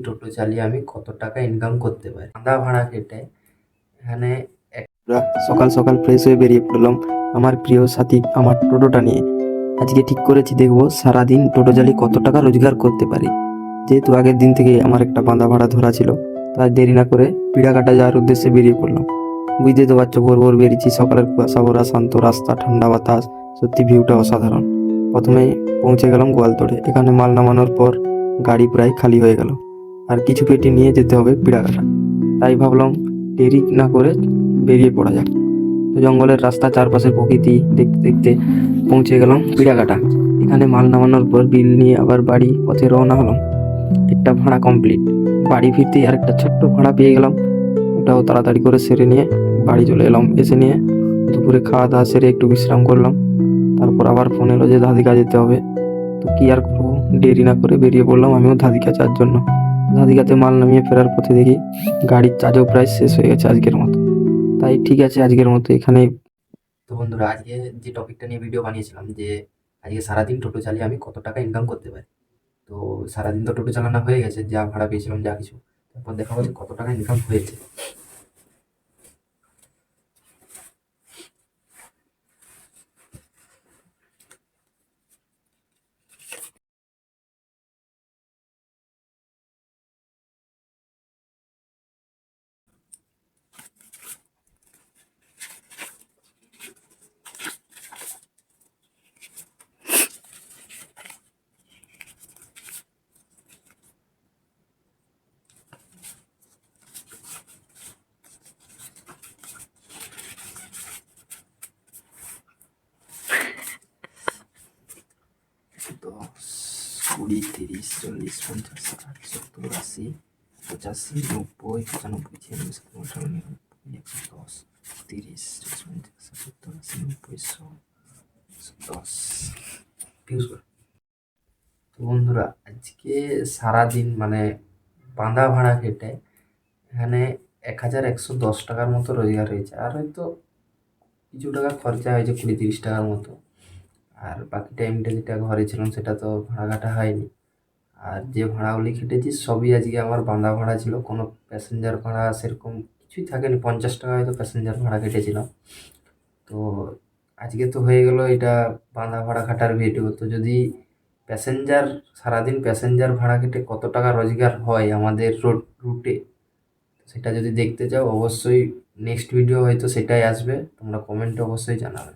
টোটো চালিয়ে আমি কত টাকা ইনকাম করতে পারি? আধা ভাড়া কেটে এখানে সকাল সকাল ফ্রেশ হয়ে বেরিয়ে পড়লাম। আমার প্রিয় সাথী, আমার টোটোটা নিয়ে। আজকে ঠিক করেছি, দেখব সারাদিন টোটো চালিয়ে কত টাকা রোজগার করতে পারি। যেহেতু আগের দিন থেকে আমার একটা বাঁধা ভাড়া ধরা ছিল, তাই দেরি না করে পিড়াকাটা যাওয়ার উদ্দেশ্যে বেরিয়ে পড়লাম। বুঝতে তো পারছ, ভোর ভোর বেরিয়েছি। সকালের কুয়াশা ভরা, শান্ত রাস্তা, ঠান্ডা বাতাস, সত্যি ভিউটা অসাধারণ। প্রথমে পৌঁছে গেলাম গোয়ালতোড়ে। এখানে মাল নামানোর পর গাড়ি প্রায় খালি হয়ে গেল। আর কিছু পেটি নিয়ে যেতে হবে পিড়াকাটা তাই ভাবলাম দেরি না করে বেরিয়ে পড়া যাক। তো জঙ্গলের রাস্তা, চারপাশের প্রকৃতি দেখতে দেখতে পৌঁছে গেলাম পিড়াকাটা এখানে মাল নামানোর পর বিল নিয়ে আবার বাড়ি পথে রওনা হলাম। একটা ভাড়া কমপ্লিট বাড়ি ফিরতেই আর একটা ছোট্ট ভাড়া পেয়ে গেলাম। ওটাও তাড়াতাড়ি করে সেরে নিয়ে বাড়ি চলে এলাম। এসে নিয়ে দুপুরে খাওয়া দাওয়া সেরে একটু বিশ্রাম করলাম। তারপর আবার ফোন এলো যে দাদিকা যেতে হবে। তো কি আর করব? দেরি না করে বেরিয়ে পড়লাম আমিও দাদিকা যাওয়ার জন্য। দাদিকাতে মাল নামিয়ে ফেরার পথে দেখি গাড়ির চার্জও প্রায় শেষ হয়ে গেছে আজকের মতো। তাই ঠিক আছে আজকের মতো এখানে তো বন্ধুরা, আজকে যে টপিকটা নিয়ে ভিডিও বানিয়েছিলাম যে আজকে সারাদিন টোটো চালিয়ে আমি কত টাকা ইনকাম করতে পারি। তো সারাদিন তো টোটো চালানো হয়ে গেছে, যা ভাড়া পেয়েছিলাম যা কিছু। তারপর দেখা হচ্ছে কত টাকা ইনকাম হয়েছে দশ কুড়ি তিরিশ, চল্লিশ, পঞ্চাশ, ষাট, সত্তর, আশি, পঁচাশি, নব্বই, পঁচানব্বই, ছিয়ানব্বই, সাতানব্বই নিরানব্বই একশো দশ, তিরিশ, চল্লিশ, পঞ্চাশ, সত্তর, আশি, নব্বই একশো দশ। কর। তো বন্ধুরা, আজকে সারাদিন মানে বাঁধা ভাড়া কেটে এখানে এক হাজার একশো দশ টাকার মতো রোজগার হয়েছে। আর হয়তো কিছু টাকা খরচা হয়েছে কুড়ি তিরিশ টাকার মতো। আর বাকি টাইমটা যেটা ঘরে ছিলাম সেটা তো ভাড়া কাটা হয়নি। আর যে ভাড়াগুলি কেটেছি সবই আজকে আমার বাঁধা ভাড়া ছিল, কোনো প্যাসেঞ্জার ভাড়া সেরকম কিছুই থাকেনি, পঞ্চাশ টাকা হয়তো প্যাসেঞ্জার ভাড়া কেটেছিলাম। তো আজকে তো হয়ে গেলো এটা বাঁধা ভাড়া কাটার ভিডিও তো যদি প্যাসেঞ্জার সারাদিন প্যাসেঞ্জার ভাড়া কেটে কত টাকা রোজগার হয় আমাদের রোড রুটে সেটা যদি দেখতে চাও, অবশ্যই নেক্সট ভিডিও হয়তো সেটাই আসবে, তোমরা কমেন্টে অবশ্যই জানাবে।